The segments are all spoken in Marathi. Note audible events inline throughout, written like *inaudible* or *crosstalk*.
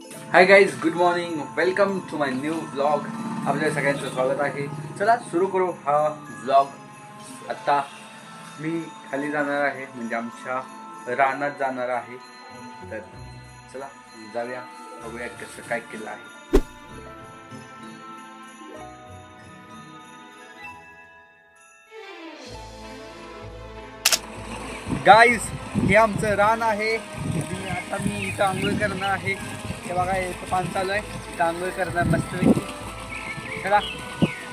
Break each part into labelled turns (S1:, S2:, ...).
S1: Hi guys good morning welcome to my new blog आपल्या सगळ्यांचं स्वागत आहे. चला सुरू करू हा ब्लॉग आत्ता मी खाली जाणार आहे म्हणजे आमच्या रानात जाणार आहे. तर चला जाऊया. बघूया कसं काय केलं आहे. गाईज हे आमचं रान आहे. आता मी इथं आंघोळ करणार आहे. हे बघा हे इथं पान चालू आहे. इथं आंघोळ करणार मस्तपैकी चला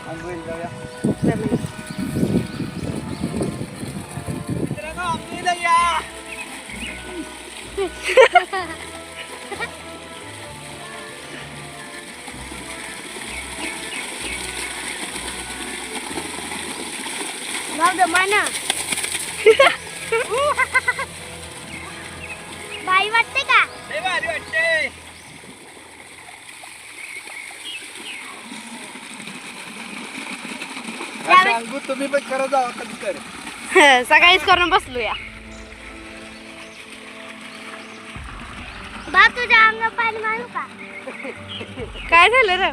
S1: आंघोळ जाऊया मित्रांनो, आंघोळीला या.
S2: Love the mana. बाई वाटते का
S1: लय भारी वाटते असं आंघोळ तुम्ही पण करत जावा कधी तर *laughs*
S3: सकाळीच करून बसलो या
S2: बाप तुझ्या अंग पाणी मारू का? *laughs*
S3: काय झालं र?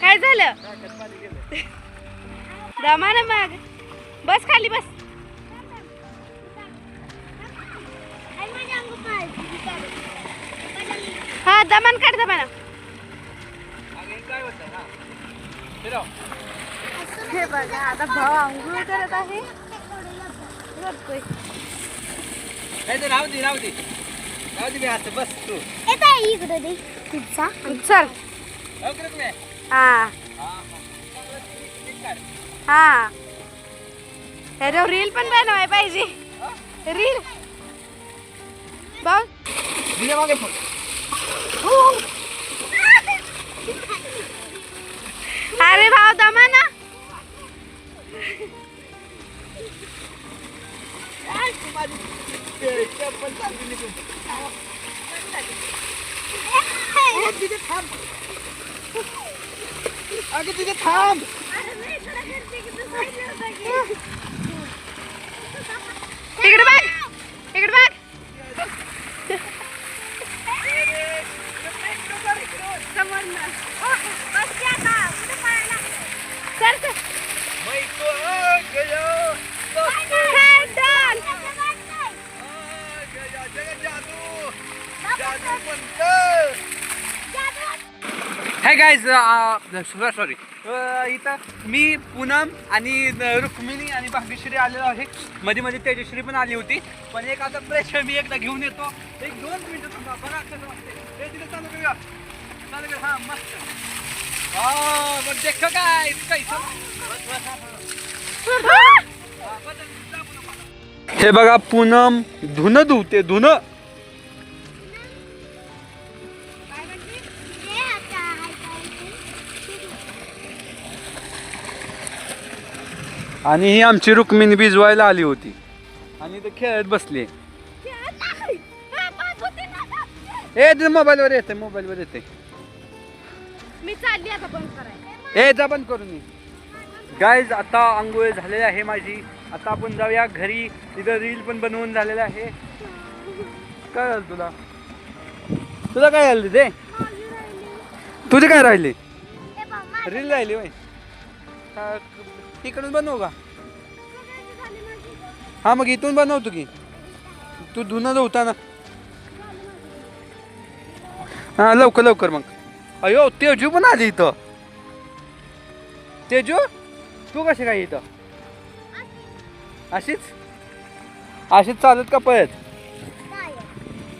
S3: काय झालं? दमा ना मग. बस खाली बस.
S2: आई माझ्या अंग पाणी
S3: हा दमान काढ दमा ना
S1: काय होतं ना.
S3: हे बघा आता भाऊ आंघोळ करत आहे.
S1: तर राहू दे राहू दे. राहू दे मी आता बस तू.
S2: येत आहे इकडे दे. पिझ्झा.
S3: चल. हा. हा त्याच्यावर रील पण बनवाय पाहिजे. रील. बघ
S1: मागे तिथे थांब अगं तिथे थांब
S3: इकडे बघ इकडे बघ सर सर
S1: मैं तो आ गया दोस्तों
S3: Handle.
S1: आ गया जगत जादू जादू बनकर हाय गाईज सॉरी इथं मी पूनम आणि न- रुक्मिणी आणि भाग्यश्री आलेलो आहे. मध्ये मध्ये तेजश्री पण आली होती. पण एक आता फ्रेश मी एकदा घेऊन येतो. एक दोन मिनिटं थांबा बघा कसं वाटते हे तिथे चालू करूया. चालू कर हां मस्त. हा देख काय हे बघा पूनम धुणं धुते धुणं. आणि ही आमची रुक्मिणी भिजवायला आली होती. आणि ते खेळत बसली. ए ते मोबाईलवर येते मोबाईलवर येते.
S3: मी चालली आता बंद करायला.
S1: ए जा बंद करून ये. गाईज आता आंघोळ झालेली आहे माझी. आता आपण जाऊया घरी. तिथं रील पण बनवून झालेलं आहे. काय झालं तुला? तुला काय झालं ते? तुझे काय राहिले? रील राहिली होय. तिकडून बनवू का? हा मग इथून बनवतो की. तू धुणं धुताना. हा लवकर लवकर मग. अयो तेजू पण आली इथं. तेजू तू कशी काय इथं? अशीच अशीच चालत का पळत?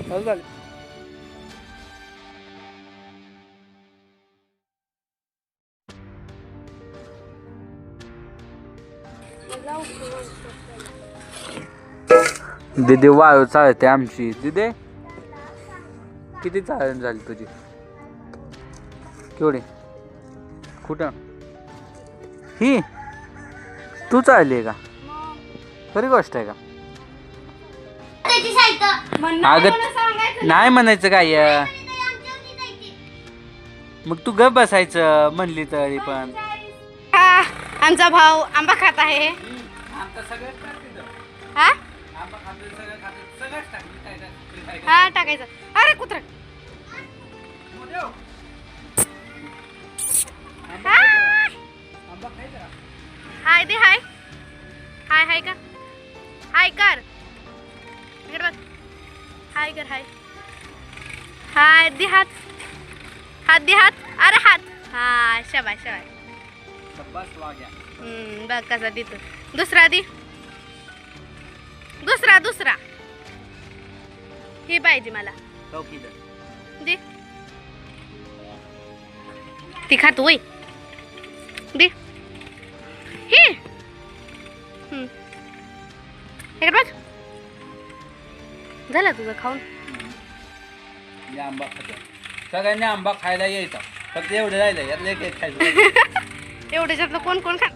S1: चालू दीदी वाळू चालते आमची. दिदे किती चालण झाली तुझी? केवढी? कुठं? ही? तू चालली का? खरी गोष्ट आहे का? अगं- नाही म्हणायचं काय मग तू गप बसायचं म्हणली तरी पण.
S3: आमचा भाऊ आंबा खात आहे. हा? हा टाकायचं. अरे कुत्र. हाय दे हाय. हाय हाय का? हाय कर. हाय कर हाय. हाय दे हात. हात दे हात. अरे हात. हा शबाय शबाय. बघ कसा देतो. दुसरा दे दुसरा दुसरा. हे पाहिजे मला. दे. ती खातो वय दे. हे. बघ. झाला तुझं खाऊन?
S1: आंबा खातो. सगळ्यांनी आंबा खायला यायचा फक्त एवढं राहिलं यातलं एक एक खायचं. *laughs*
S3: एवढ्याच्यातलं कोण कोण खा